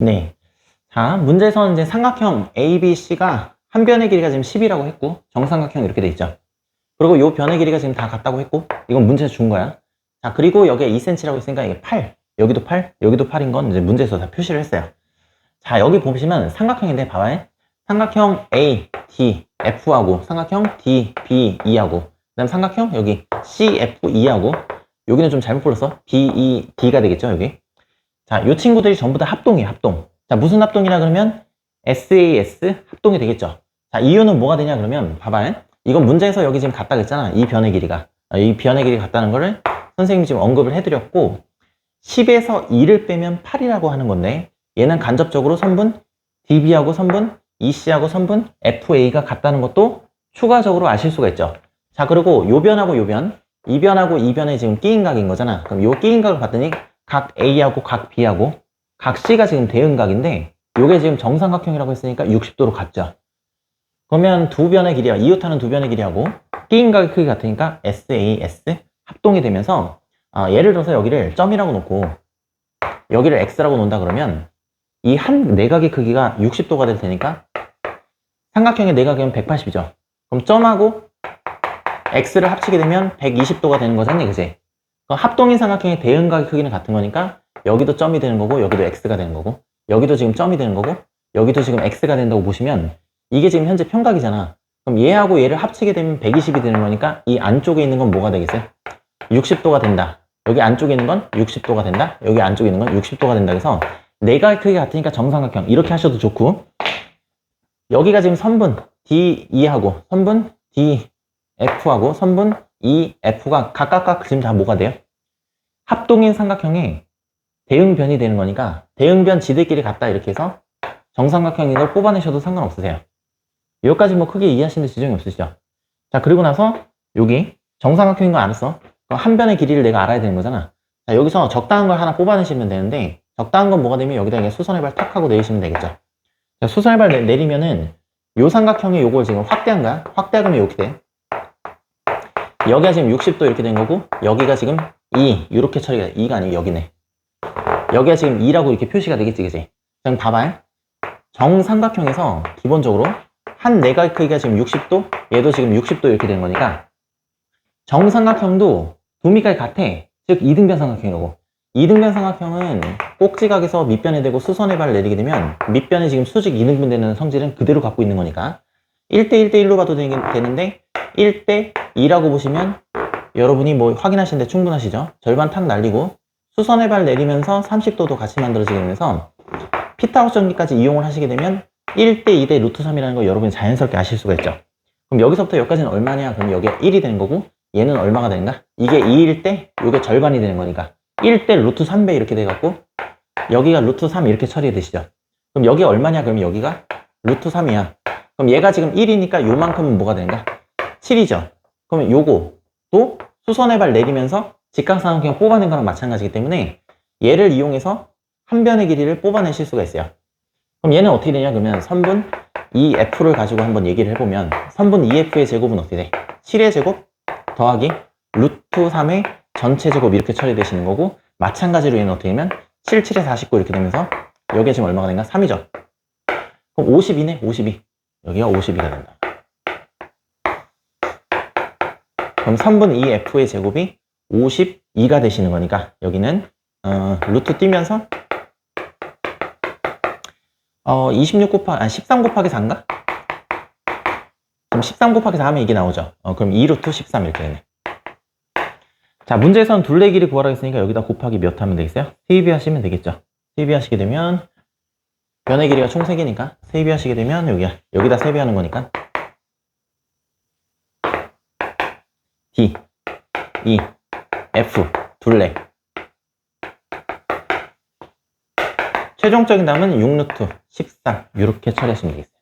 네. 자, 문제에서는 이제 삼각형 ABC가 한 변의 길이가 지금 10이라고 했고, 정삼각형 이렇게 돼 있죠. 그리고 요 변의 길이가 지금 다 같다고 했고, 이건 문제에서 준 거야. 자, 그리고 여기에 2cm라고 했으니까 이게 8. 여기도 8, 여기도 8인 건 이제 문제에서 다 표시를 했어요. 자, 여기 보시면 삼각형인데, 봐봐요. 삼각형 A, D, F하고, 삼각형 D, B, E하고, 그 다음 삼각형 여기 C, F, E하고, 여기는 좀 잘못 불렀어. B, E, D가 되겠죠, 여기. 자, 이 친구들이 전부 다 합동이에요, 합동. 자, 무슨 합동이라 그러면 SAS 합동이 되겠죠. 자, 이유는 뭐가 되냐 그러면 봐봐요. 이건 문제에서 여기 지금 같다 그랬잖아. 이 변의 길이가. 아, 이 변의 길이가 같다는 거를 선생님이 지금 언급을 해드렸고 10에서 2를 빼면 8이라고 하는 건데 얘는 간접적으로 선분 DB하고 선분 EC하고 선분 FA가 같다는 것도 추가적으로 아실 수가 있죠. 자, 그리고 요 변하고 요 변, 이 변하고 이 변의 지금 끼인각인 거잖아. 그럼 요 끼인각을 봤더니 각 A하고 각 B하고 각 C가 지금 대응각인데 요게 지금 정삼각형이라고 했으니까 60도로 같죠. 그러면 두 변의 길이와 이웃하는 두 변의 길이하고 끼인각의 크기 같으니까 SAS 합동이 되면서 아, 예를 들어서 여기를 점이라고 놓고 여기를 X라고 놓는다 그러면 이 한 내각의 크기가 60도가 될 테니까 삼각형의 내각이면 180이죠. 그럼 점하고 X를 합치게 되면 120도가 되는 거잖니, 그지? 합동인 삼각형의 대응각의 크기는 같은 거니까 여기도 점이 되는 거고 여기도 X가 되는 거고 여기도 지금 점이 되는 거고 여기도 지금 X가 된다고 보시면 이게 지금 현재 평각이잖아. 그럼 얘하고 얘를 합치게 되면 120이 되는 거니까 이 안쪽에 있는 건 뭐가 되겠어요? 60도가 된다. 여기 안쪽에 있는 건 60도가 된다. 여기 안쪽에 있는 건 60도가 된다. 그래서 내각의 크기가 같으니까 정삼각형 이렇게 하셔도 좋고 여기가 지금 선분 DE하고 선분 DF하고 선분 EF가 각각각 지금 다 뭐가 돼요? 합동인 삼각형의 대응변이 되는 거니까 대응변 지들끼리 같다 이렇게 해서 정삼각형인 걸 뽑아내셔도 상관없으세요. 여기까지 뭐 크게 이해하시는 데 지장이 없으시죠? 자 그리고 나서 여기 정삼각형인 거 알았어? 한 변의 길이를 내가 알아야 되는 거잖아. 자 여기서 적당한 걸 하나 뽑아내시면 되는데 적당한 건 뭐가 되면 여기다 그냥 수선의 발탁 하고 내리시면 되겠죠. 자, 수선의 발 내- 내리면은 요 삼각형이 요걸 지금 확대한 거야. 확대하면 이렇게 돼. 여기가 지금 60도 이렇게 된 거고 여기가 지금 2 이렇게 처리가 돼. 2가 아니고 여기네. 여기가 지금 2라고 이렇게 표시가 되겠지, 그지? 그럼 봐봐요. 정삼각형에서 기본적으로 한 내각의 크기가 지금 60도, 얘도 지금 60도 이렇게 된 거니까 정삼각형도 도미까지 같아. 즉 이등변 삼각형인 거고. 이등변 삼각형은 꼭지각에서 밑변에 대고 수선의 발을 내리게 되면 밑변에 지금 수직 2등분 되는 성질은 그대로 갖고 있는 거니까 1대 1대 1로 봐도 되는데 1대 2라고 보시면 여러분이 뭐 확인하시는데 충분하시죠? 절반 탁 날리고 수선의 발 내리면서 30도도 같이 만들어지게 되면서 피타고스 전기까지 이용을 하시게 되면 1대 2대 루트 3이라는 거 여러분이 자연스럽게 아실 수가 있죠. 그럼 여기서부터 여기까지는 얼마냐? 그럼 여기가 1이 되는 거고 얘는 얼마가 되는가? 이게 2일 때 이게 절반이 되는 거니까 1대 루트 3배 이렇게 돼갖고 여기가 루트 3 이렇게 처리되시죠. 그럼 여기 얼마냐? 그럼 여기가 루트 3이야. 그럼 얘가 지금 1이니까 요만큼은 뭐가 되는가? 7이죠. 그러면 요거도 수선의 발 내리면서 직각삼각형 뽑아낸 거랑 마찬가지이기 때문에 얘를 이용해서 한 변의 길이를 뽑아내실 수가 있어요. 그럼 얘는 어떻게 되냐? 그러면 선분 2F를 가지고 한번 얘기를 해보면 선분 2F의 제곱은 어떻게 돼? 7의 제곱 더하기 루트 3의 전체 제곱 이렇게 처리되시는 거고 마찬가지로 얘는 어떻게 되면 7, 7에 49 이렇게 되면서 여기가 지금 얼마가 된가? 3이죠. 그럼 52네, 52. 여기가 52가 된다. 그럼 3분 2F의 제곱이 52가 되시는 거니까 여기는 어, 루트 띄면서 어, 26 곱하기, 아니 13 곱하기 4인가? 그럼 13 곱하기 4 하면 이게 나오죠. 어, 그럼 2루트 13 이렇게 되네. 자, 문제에서는 둘레 길이 구하라 했으니까 여기다 곱하기 몇 하면 되겠어요? 세입비 하시면 되겠죠. 세입비 하시게 되면 변의 길이가 총 3개니까 세입비 하시게 되면 여기, 여기다 세입하는 거니까 D, E, F 둘레 최종적인 답은 6루트 13 이렇게 처리하시면 되겠어요.